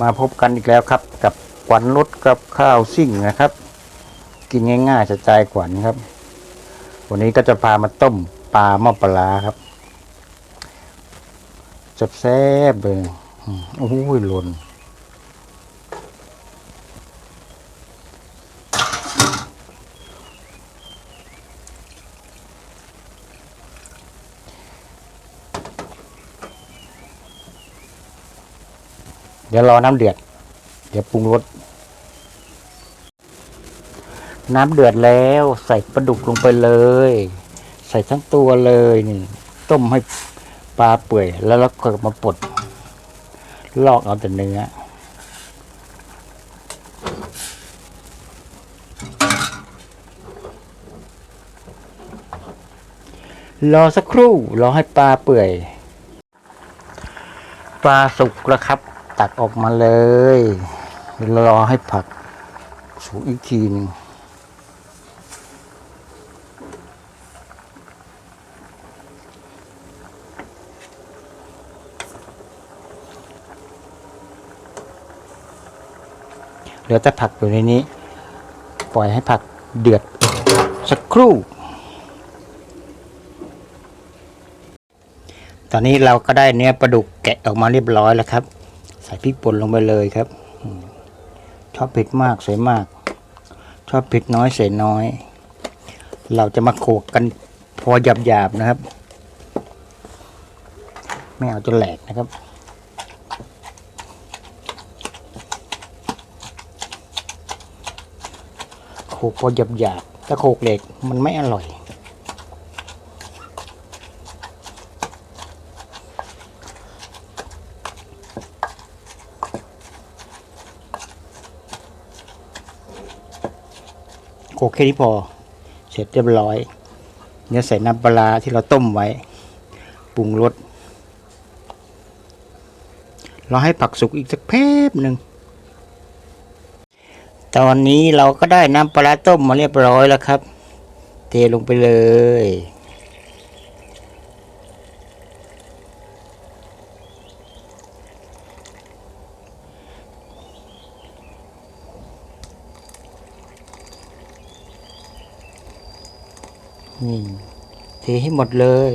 มาพบกันอีกแล้วครับกับขวัญรถกับข้าวซิ่งนะครับ กินง่ายๆจะใจขวัญครับ วันนี้ก็จะพามาต้มปลาหม้อปลาครับจะแซ่บเลยโอ้ยหล่น เดี๋ยวรอน้ำเดือด เดี๋ยวปรุงรส น้ำเดือดแล้วใส่ปลาดุกลงไปเลย ใส่ทั้งตัวเลยนี่ ต้มให้ปลาเปื่อย แล้วเราก็มาปลดลอกเอาแต่เนื้อรอสักครู่รอให้ปลาเปื่อย ปลาสุกแล้วครับ ตักออกมาเลยรอให้ผักสุกอีกทีหนึงเหลือแต่ผักอยู่ในนี้ ปล่อยให้ผักเดือดสักครู่ ตอนนี้เราก็ได้เนื้อปลาดุกแกะออกมาเรียบร้อยแล้วครับ ใส่พริกป่นลงไปเลยครับ ชอบเผ็ดมากใส่มาก ชอบเผ็ดน้อยใส่น้อย เราจะมาโขกกันพอหยาบๆนะครับ ไม่เอาจนแหลกนะครับโขกพอหยาบหยาบๆถ้าโขกเหล็กมันไม่อร่อย โกแค่นี้พอ เสร็จเรียบร้อยเนี่ยใส่น้ำปลาที่เราต้มไว้ ปรุงรสเราให้ผักสุกอีกสักแพบหนึ่ง ตอนนี้เราก็ได้น้ำปลาต้มมาเรียบร้อยแล้วครับ เทลงไปเลย นี่เทให้หมดเลย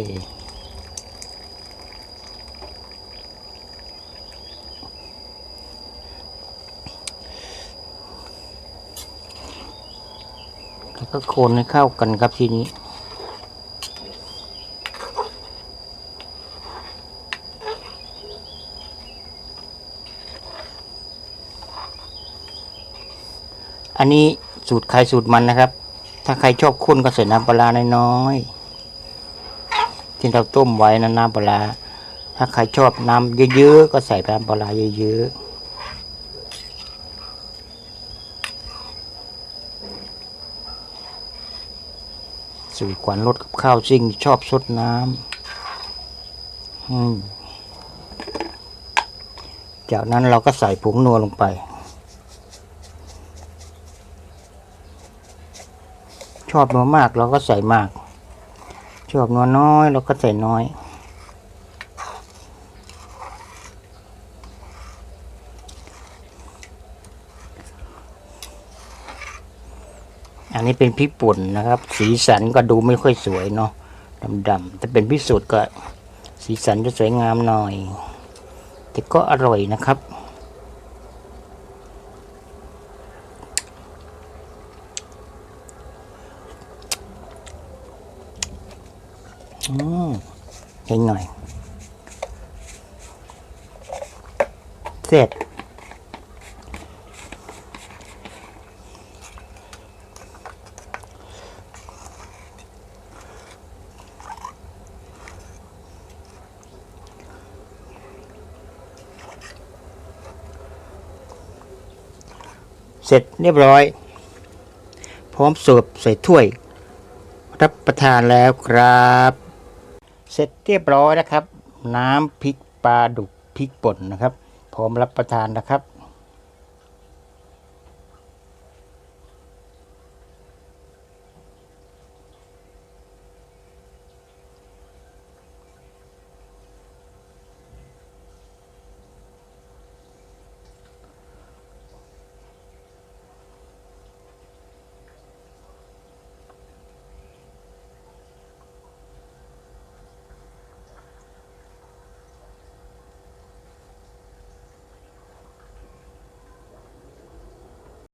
แล้วก็คนให้เข้ากันครับทีนี้อันนี้สูตรใครสูตรมันนะครับ ถ้าใครชอบข้นก็ใส่น้ำปลาร้น้อยๆที่เราต้มไว้นะน้ำปลาถ้าใครชอบน้ำเยอะๆก็ใส่น้ำปลาเยอะๆสูตรขวัญรสกับข้าวซิ่งชอบซดน้ำจากนั้นเราก็ใส่ผงนัวลงไป อบนัวมากเราก็ใส่มาก ชอบนัวน้อยเราก็ใส่น้อย อันนี้เป็นพริกป่นนะครับ สีสันก็ดูไม่ค่อยสวยเนาะดำๆแต่เป็นพิสูจน์ก็สีสันจะสวยงามหน่อย แต่ก็อร่อยนะครับ อืมเองหน่อย เสร็จ เสร็จเรียบร้อย พร้อมเสิร์ฟใส่ถ้วย รับประทานแล้วครับ เสร็จเรียบร้อยนะครับ น้ำพริกปลาดุกพริกป่นนะครับ พร้อมรับประทานนะครับ